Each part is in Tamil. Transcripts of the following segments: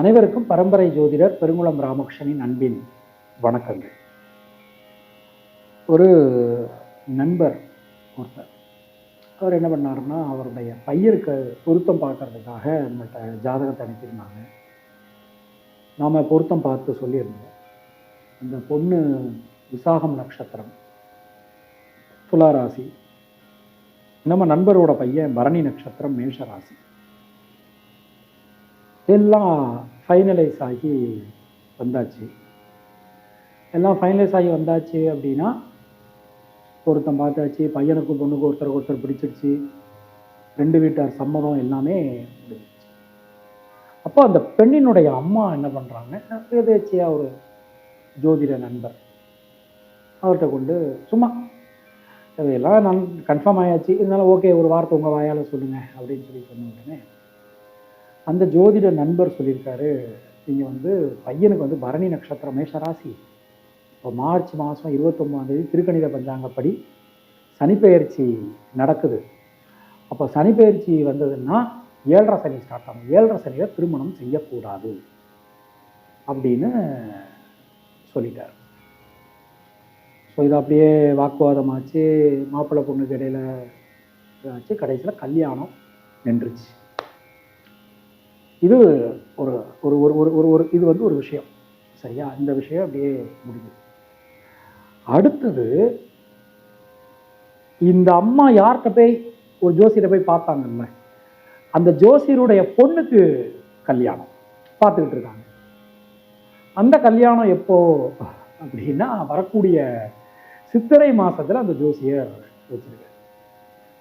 அனைவருக்கும் பரம்பரை ஜோதிடர் பெருங்குளம் ராமகிருஷ்ணனின் அன்பின் வணக்கங்கள். ஒரு நண்பர் ஒருத்தர் அவர் என்ன பண்ணாருன்னா அவருடைய பையருக்கு பொருத்தம் பார்க்கறதுக்காக நம்மள்கிட்ட ஜாதகத்தை அனுப்பியிருந்தாங்க. நாம் பொருத்தம் பார்த்து சொல்லியிருந்தோம். அந்த பொண்ணு விசாகம் நட்சத்திரம் துளாராசி நம்ம நண்பரோட பையன் பரணி நட்சத்திரம் மேஷராசி எல்லாம் ஃபைனலைஸ் ஆகி வந்தாச்சு. எல்லாம் ஃபைனலைஸ் ஆகி வந்தாச்சு அப்படின்னா ஒருத்தன் பார்த்தாச்சு பையனுக்கும் பொண்ணுக்கும் ஒருத்தருக்கு ஒருத்தர் பிடிச்சிருச்சு. ரெண்டு வீட்டார் சம்மதம் எல்லாமே முடிஞ்சிச்சு அப்போ அந்த பெண்ணினுடைய அம்மா என்ன பண்ணுறாங்க எதேச்சியாக ஒரு ஜோதிட நண்பர் அவர்கிட்ட கொண்டு சும்மா இதெல்லாம் நான் கன்ஃபார்ம் ஆயாச்சு. இருந்தாலும் ஓகே ஒரு வார்த்தை உங்கள் வாயால் சொல்லுங்கள் அப்படின்னு சொல்லி சொன்ன உடனே அந்த ஜோதிட நண்பர் சொல்லியிருக்காரு. நீங்கள் வந்து பையனுக்கு வந்து பரணி நட்சத்திரம் மேஷராசி இப்போ மார்ச் மாதம் இருபத்தொம்போதாந்தேதி திருக்கணித பஞ்சாங்கப்படி சனிப்பெயர்ச்சி நடக்குது. அப்போ சனிப்பெயர்ச்சி வந்ததுன்னா ஏழரை சனி ஸ்டார்ட் ஆகும். ஏழரை சனியில் திருமணம் செய்யக்கூடாது அப்படின்னு சொல்லிட்டார். ஸோ இது அப்படியே வாக்குவாதமாச்சு. மாப்பிள்ளை பொண்ணுக்கு இடையில் ஆச்சு கடைசியில் கல்யாணம் நின்றுச்சு. இது ஒரு ஒரு ஒரு ஒரு ஒரு ஒரு இது வந்து ஒரு விஷயம். சரியா? இந்த விஷயம் அப்படியே முடிஞ்சது. அடுத்தது இந்த அம்மா யார்கிட்ட போய் ஒரு ஜோசியரை போய் பார்த்தாங்கல்ல அந்த ஜோசியருடைய பொண்ணுக்கு கல்யாணம். பார்த்துக்கிட்டு இருக்காங்க. அந்த கல்யாணம் எப்போ? அப்படின்னா வரக்கூடிய சித்திரை மாசத்துல அந்த ஜோசியர் வச்சிருக்காரு.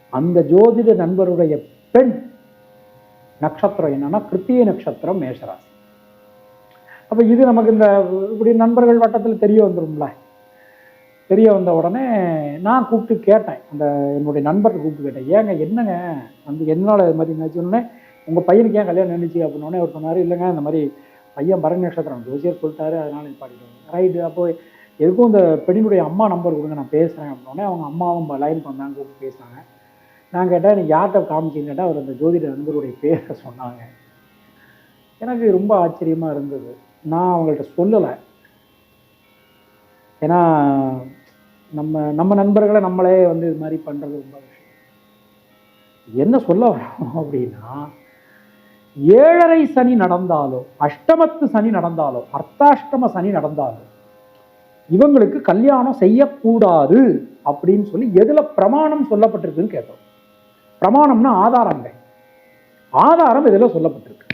அந்த ஜோதிட நண்பருடைய பெண் நட்சத்திரம் என்னன்னா கிருத்திய நட்சத்திரம் மேஷராசி. அப்ப இது நமக்கு இந்த இப்படி நண்பர்கள் வட்டத்தில் தெரிய வந்துரும்ல. தெரிய வந்த உடனே நான் கூப்பிட்டு கேட்டேன். அந்த என்னுடைய நண்பர்கிட்ட கூப்பிட்டு கேட்டேன். ஏங்க என்னங்க? வந்து என்னால் இது மாதிரி நினச்சோன்னே உங்கள் பையனுக்கு ஏன் கல்யாணம் நினைச்சு அப்படின்னோடனே அவர் சொன்னார் இல்லைங்க இந்த மாதிரி பையன் பரணி நட்சத்திரம். ஜோசியர் சொல்லிட்டாரு அதனால பாடிக்கிறேன் ரைட்டு அப்போ எதுக்கும் இந்த பெண்ணுடைய அம்மா நம்பர் கொடுங்க நான் பேசுகிறேன் அப்படின்னோடனே அவங்க அம்மாவும் லைன் பண்ணாங்க கூப்பிட்டு பேசுகிறாங்க நான் கேட்டால் நீங்கள் யார்கிட்ட காமிச்சின்னு கேட்டால் அவர் அந்த ஜோதிட நண்பருடைய பேரை சொன்னாங்க. எனக்கு ரொம்ப ஆச்சரியமாக இருந்தது. நான் அவங்கள்ட்ட சொல்லலை. ஏன்னா நம்ம நம்ம நண்பர்களை நம்மளே வந்து இது மாதிரி பண்ணுறது ரொம்ப விஷயம். என்ன சொல்ல வரோம் அப்படின்னா ஏழரை சனி நடந்தாலோ அஷ்டமத்து சனி நடந்தாலோ அர்த்தாஷ்டம சனி நடந்தாலோ இவங்களுக்கு கல்யாணம் செய்யக்கூடாது அப்படின்னு சொல்லி எதுல பிரமாணம் சொல்லப்பட்டிருக்குன்னு கேட்டோம். பிரமாணம்னா ஆதாரங்க. ஆதாரம் இதில் சொல்லப்பட்டிருக்கு.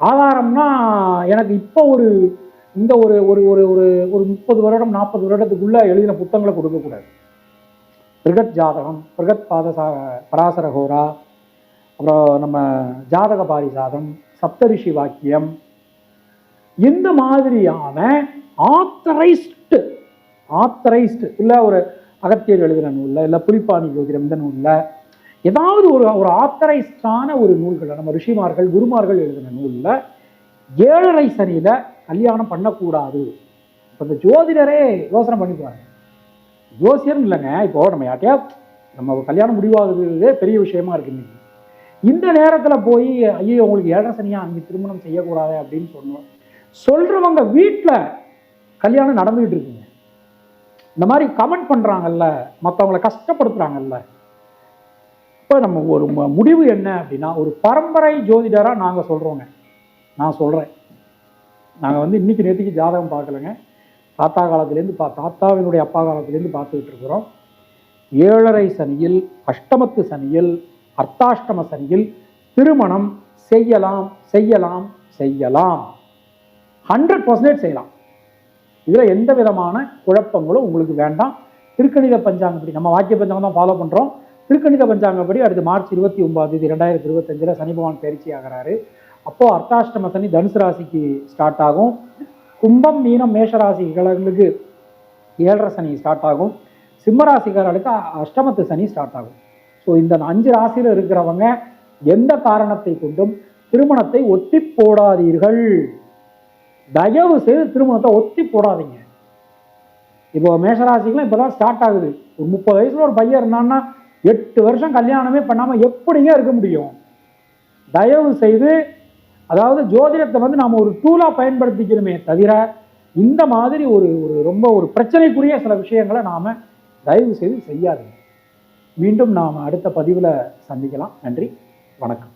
ஆதாரம்னா எனக்கு இப்போ ஒரு இந்த ஒரு ஒரு ஒரு ஒரு ஒரு முப்பது வருடம் நாற்பது வருடத்துக்குள்ளே எழுதின புத்தகங்களை கொடுக்கக்கூடாது. பிரகத் ஜாதகம் பிருகத் பாதசா பராசர ஹோரா அப்புறம் நம்ம ஜாதக பாரிசாதம் சப்தரிஷி வாக்கியம். இந்த மாதிரியான ஆத்தரைஸ்டு ஆத்தரைஸ்டு இல்லை ஒரு அகத்தியர் எழுதின நூலில் இல்லை புலிப்பாணி ஜோதிடம் இந்த நூலில் ஏதாவது ஒரு ஒரு ஆத்தரைஸ்டான ஒரு நூல்களை நம்ம ரிஷிமார்கள் குருமார்கள் எழுதின நூலில் ஏழரை சனியில் கல்யாணம் பண்ணக்கூடாது. இப்போ இந்த ஜோதிடரே யோசனை பண்ணிக்கிறாங்க. ஜோசியர்னு இல்லைங்க இப்போ நம்ம யார்ட்டையா நம்ம கல்யாணம் முடிவாகுறதே பெரிய விஷயமா இருக்கு இன்னைக்கு. இந்த நேரத்தில் போய் ஐயோ உங்களுக்கு ஏழரை சனியாக அங்கே திருமணம் செய்யக்கூடாது அப்படின்னு சொன்னோம் சொல்கிறவங்க வீட்டில் கல்யாணம் நடந்துகிட்டு இருக்குங்க. இந்த மாதிரி கமெண்ட் பண்ணுறாங்கல்ல மற்றவங்களை கஷ்டப்படுத்துறாங்கல்ல. இப்போ நம்ம ஒரு முடிவு என்ன அப்படின்னா ஒரு பரம்பரை ஜோதிடராக நாங்கள் சொல்கிறோங்க நான் சொல்கிறேன் நாங்கள் வந்து இன்னைக்கு நேற்றுக்கு ஜாதகம் பார்க்கலங்க. தாத்தா காலத்துலேருந்து பா தாத்தாவினுடைய அப்பா காலத்துலேருந்து பார்த்துக்கிட்டு இருக்கிறோம். ஏழரை சனியில் அஷ்டமத்து சனியில் அர்த்தாஷ்டம சனியில் திருமணம் செய்யலாம் செய்யலாம் செய்யலாம். ஹண்ட்ரட் பர்சன்டேஜ் செய்யலாம். இதில் எந்த விதமான குழப்பங்களும் உங்களுக்கு வேண்டாம். திருக்கணித பஞ்சாங்கப்படி நம்ம வாக்கிய பஞ்சாங்கம் தான் ஃபாலோ பண்ணுறோம் திருக்கணித பஞ்சாங்கப்படி அடுத்து மார்ச் இருபத்தி ஒன்பது தேதி ரெண்டாயிரத்தி இருபத்தஞ்சில் சனி பகவான் பயிற்சி ஆகிறாரு. அப்போது அர்த்தாஷ்டம சனி தனுசு ராசிக்கு ஸ்டார்ட் ஆகும். கும்பம் மீனம் மேஷ ராசிகளுக்கு ஏழரை சனி ஸ்டார்ட் ஆகும். சிம்ம அஷ்டமத்து சனி ஸ்டார்ட் ஆகும். ஸோ இந்த அஞ்சு ராசியில் இருக்கிறவங்க எந்த காரணத்தை கொண்டும் திருமணத்தை ஒட்டி போடாதீர்கள். தயவு செய்து திருமணத்தை ஒத்தி போடாதீங்க. இப்போ மேஷராசிக்கெலாம் இப்போ தான் ஸ்டார்ட் ஆகுது. ஒரு முப்பது வயசில் ஒரு பையன் இருந்தான்னா எட்டு வருஷம் கல்யாணமே பண்ணாமல் எப்படிங்க இருக்க முடியும்? தயவு செய்து அதாவது ஜோதிடத்தை வந்து நாம் ஒரு டூலாக பயன்படுத்திக்கணுமே தவிர இந்த மாதிரி ஒரு ஒரு ரொம்ப ஒரு பிரச்சனைக்குரிய சில விஷயங்களை நாம் தயவு செய்து செய்யாதுங்க. மீண்டும் நாம் அடுத்த பதிவில் சந்திக்கலாம். நன்றி. வணக்கம்.